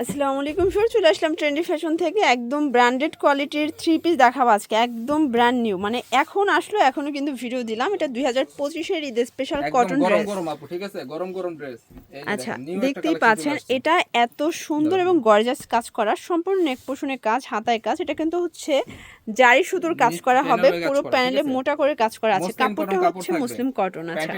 আসসালামু আলাইকুম সর চলে আসলাম ট্রেন্ডি ফ্যাশন থেকে। একদম ব্র্যান্ডেড কোয়ালিটির থ্রি পিস দেখাবো আজকে। একদম ব্র্যান্ড নিউ মানে এখন আসলো এখনও কিন্তু ভিডিও দিলাম। এটা দুই হাজার পঁচিশের ঈদের স্পেশাল কটন ড্রেস ঠিক আছে? গরম গরম ড্রেস আচ্ছা দেখতেই পাচ্ছেন এটা এত সুন্দর এবং গর্জাস কাজ করা। সম্পূর্ণ নেক পোষণের কাজ হাতায় কাজ। এটা কিন্তু হচ্ছে জারি সুতোর কাজ করা হবে পুরো প্যানেলে মোটা করে কাজ করা আছে। কাপড়টা হচ্ছে মুসলিম কটন আচ্ছা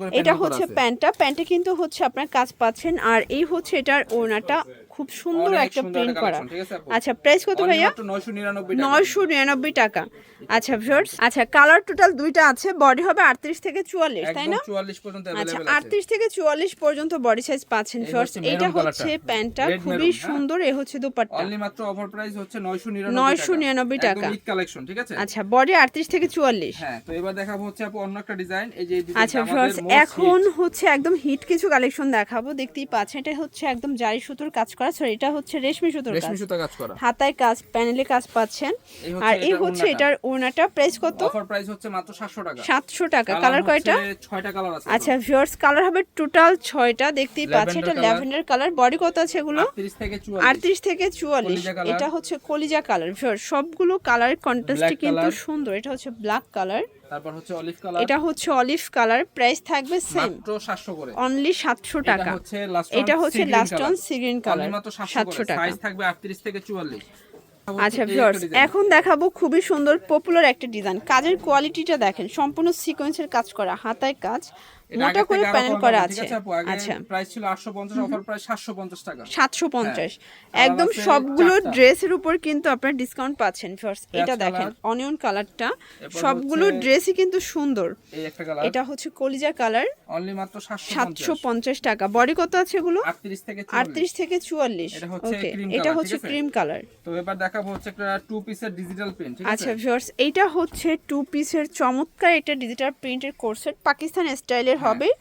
করে এটা হচ্ছে আছে। প্যান্টটা প্যান্টে কিন্তু হচ্ছে আপনার কাজ পাচ্ছেন আর এই হচ্ছে এটার ওড়নাটা খুব সুন্দর একটা প্রিন্ট করা। আছে? আচ্ছা প্রাইস কত ভাইয়া? মাত্র 999 টাকা। নয়শো নিরানব্বই টাকা। আচ্ছা ভিউয়ার্স আচ্ছা কালার টোটাল দুইটা আছে বডি হবে আটত্রিশ থেকে চুয়াল্লিশ তাই না? 44 পর্যন্ত আচ্ছা আটত্রিশ থেকে চুয়াল্লিশ পর্যন্ত বডি সাইজ পাচ্ছেন ভিউয়ার্স হচ্ছে এটা হচ্ছে প্যান্টটা খুবই হ্যাঁ? সুন্দর এ হচ্ছে দুপাট্টা। Only মাত্র অফার প্রাইস হচ্ছে 999 999 টাকা। টাকা। একদম ঈদ কালেকশন ঠিক আছে? আচ্ছা বডি আটত্রিশ থেকে চুয়াল্লিশ। হ্যাঁ তো এবার দেখাবো হচ্ছে আপু অন্য একটা ডিজাইন এই যে আচ্ছা এখন হচ্ছে একদম হিট কিছু কালেকশন দেখাবো দেখতেই পাচ্ছেন এটা হচ্ছে একদম জারি সুতোর কাজ করা সরি এটা হচ্ছে রেশমি সুতোর কাজ। রেশমি সুতা কাজ করা। হাতায় কাজ প্যানেলে কাজ পাচ্ছেন। আর এই হচ্ছে এটার ওড়নাটা প্রাইস কত? অফার প্রাইস হচ্ছে মাত্র 700 টাকা। সাতশো টাকা। কালার কয়টা হচ্ছে ছয়টা কালার আছে আচ্ছা ভিউয়ার্স কালার হবে টোটাল ছয়টা দেখতেই পাচ্ছেন এটা। ল্যাভেন্ডার কালার বডি কত আছে এগুলো? 38 থেকে 44 আটত্রিশ থেকে চুয়াল্লিশ। কলিজা colour। এটা হচ্ছে কলিজা কালার ভিউয়ার্স সবগুলো কালার কন্ট্রাস্টে কিন্তু সুন্দর। এটা হচ্ছে ব্ল্যাক কালার তারপর হচ্ছে অলিভ কালার এটা হচ্ছে অলিভ কালার প্রাইস থাকবে সেম মাত্র 700 করে। অনলি সাতশো এটা টাকা। এটা হচ্ছে লাস্ট অন সিগ্রিন কালার মাত্র 700 সাতশো টাকা। সাইজ থাকবে 38 থেকে 44 আচ্ছা ভিউয়ার্স এখন দেখাবো খুবই সুন্দর পপুলার একটা ডিজাইন কাজের কোয়ালিটিটা দেখেন সম্পূর্ণ সিকোয়েন্সের কাজ করা হাতায় কাজ মোটা করে প্যানেল করা আছে। আচ্ছা। প্রাইস ছিল 850 অফার প্রাইস 750 টাকা। সাতশো পঞ্চাশ। হ্যাঁ, একদম সবগুলো ড্রেসের উপর কিন্তু আপনার ডিসকাউন্ট পাচ্ছেন পেঁয়াজ এটা দেখেন অনিয়ন কালারটা সবগুলো ড্রেসই কিন্তু সুন্দর। এই একটা কালার এটা হচ্ছে কলিজা কালার অনলি মাত্র 750 সাতশো পঞ্চাশ টাকা। বডি কত আছে এগুলো? 38 থেকে 44 আটত্রিশ থেকে চুয়াল্লিশ। এটা হচ্ছে ওকে cream এটা হচ্ছে ক্রিম কালার তো এবার দেখাবো হচ্ছে একটা টু পিসের ডিজিটাল প্রিন্ট আচ্ছা ভিউয়ার্স এটা হচ্ছে টু পিসের চমৎকার এটা ডিজিটাল প্রিন্টের কোর্সেট পাকিস্তান স্টাইলের হবে। এটা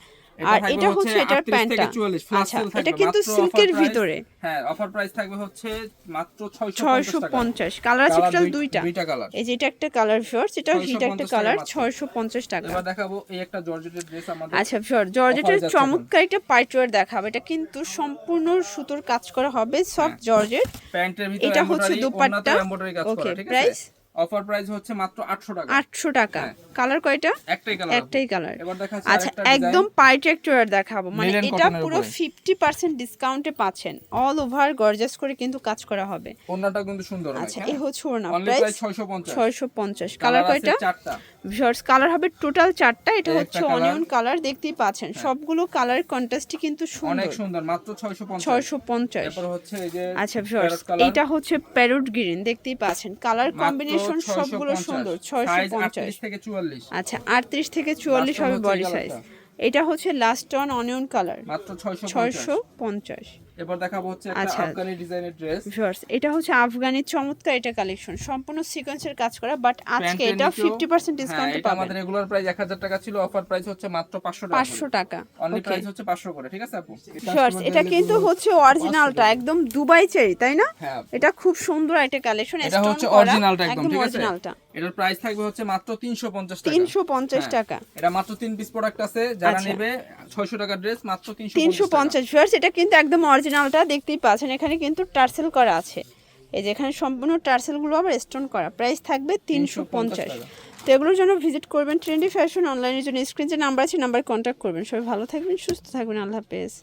আর এটা হচ্ছে এটার প্যান্টটা থেকে 44 flash আচ্ছা এটা কিন্তু সিল্কের ভিতরে। হ্যাঁ অফার প্রাইস থাকবে হচ্ছে মাত্র 650 ছয়শো টাকা। পঞ্চাশ। কালার আছে টোটাল দুইটা। দুইটা কালার এই যে এটা একটা কালার ভিউয়ার্স এটা হিট একটা কালার টাকা মাত্র। ছয়শো পঞ্চাশ টাকা। এবার দেখাবো এই একটা জর্জেটের ড্রেস আমাদের আচ্ছা ভিউয়ার জর্জেটের চমৎকার একটা পাইটওয়ার দেখাবে। এটা কিন্তু সম্পূর্ণ সুতোর কাজ করা হবে সফট জর্জেট। প্যান্টের ভিতরে এটা হচ্ছে দোপাট্টা। ওড়নাতেও embroidery অফার প্রাইস হচ্ছে মাত্র 800 টাকা। আটশো টাকা। হ্যাঁ। কালার কয়টা? একটাই কালার একটাই কালার। এবার দেখা আচ্ছা একদম। পাইট একটুয়ার দেখাবো। মানে এটা পুরো উপরে। ফিফটি পার্সেন্ট ডিসকাউন্টে পাচ্ছেন। অল ওভার গর্জাস করে কিন্তু কাজ করা হবে। ওড়নাটা কিন্তু সুন্দর আচ্ছা এই হচ্ছে ওন্না প্রাইস প্রাইস 650 ছয়শো পঞ্চাশ। কালার কালার কয়টা? চারটা। ভিউয়ার্স কালার হবে টোটাল চারটা এটা হচ্ছে অনিয়ন কালার দেখতেই পাচ্ছেন। সবগুলো কালার কন্ট্রাস্টই কিন্তু সুন্দর। অনেক সুন্দর মাত্র 650 ছয়শো পঞ্চাশ। এরপর হচ্ছে এই যে আচ্ছা ভিউয়ার্স এটা হচ্ছে প্যারোট গ্রিন দেখতেই পাচ্ছেন। কালার কম্বিনেশন সবগুলো সুন্দর ছয়শো সাইজ পঞ্চাশ। 38 থেকে 44 আচ্ছা আটত্রিশ থেকে চুয়াল্লিশ Last one হবে হচ্ছে বডি সাইজ এটা হচ্ছে লাস্ট অন অনিয়ন কালার মাত্র 650 ছয়শো পঞ্চাশ। এবার দেখাবো হচ্ছে একটা আচ্ছা। আফগানি ডিজাইনের ড্রেস ভিউয়ার্স এটা হচ্ছে আফগানির চমৎকার এটা কালেকশন সম্পূর্ণ সিকোয়েন্সের কাজ করা বাট আজকে এটা ফিফটি পার্সেন্ট ডিসকাউন্টে হ্যাঁ, পাবেন। আমাদের রেগুলার প্রাইস 1000 টাকা ছিল অফার প্রাইস হচ্ছে মাত্র 500 টাকা পাঁচশো টাকা অনলি প্রাইস হচ্ছে 500 করে ঠিক আছে আপু? ভিউয়ার্স এটা কিন্তু হচ্ছে অরিজিনালটা একদম দুবাই চেরি তাই না? হ্যাঁ এটা খুব সুন্দর একটা কালেকশন এটা হচ্ছে অরিজিনালটা একদম ঠিক আছে? এটার প্রাইস থাকবে হচ্ছে মাত্র 350 টাকা। তিনশো পঞ্চাশ হ্যাঁ, টাকা। এটা মাত্র তিন পিস প্রোডাক্ট আছে যারা আচ্ছা। নেবে 600 টাকার ড্রেস মাত্র 350 তিনশো টাকা। পঞ্চাশ ভিউয়ার্স এটা কিন্তু একদম অরিজিনালটা দেখতেই পাচ্ছেন এখানে কিন্তু টার্সেল করা আছে। এই যেখানে সম্পূর্ণ টার্সেলগুলো আবার স্টোন করা। প্রাইস থাকবে তিনশো পঞ্চাশ। তো এগুলোর জন্য ভিজিট করবেন ট্রেন্ডি ফ্যাশন অনলাইনের জন্য। স্ক্রিন যে নাম্বার আছে নাম্বার কন্ট্যাক্ট করবেন। সবাই ভালো থাকবেন সুস্থ থাকবেন। আল্লাহ হাফেজ।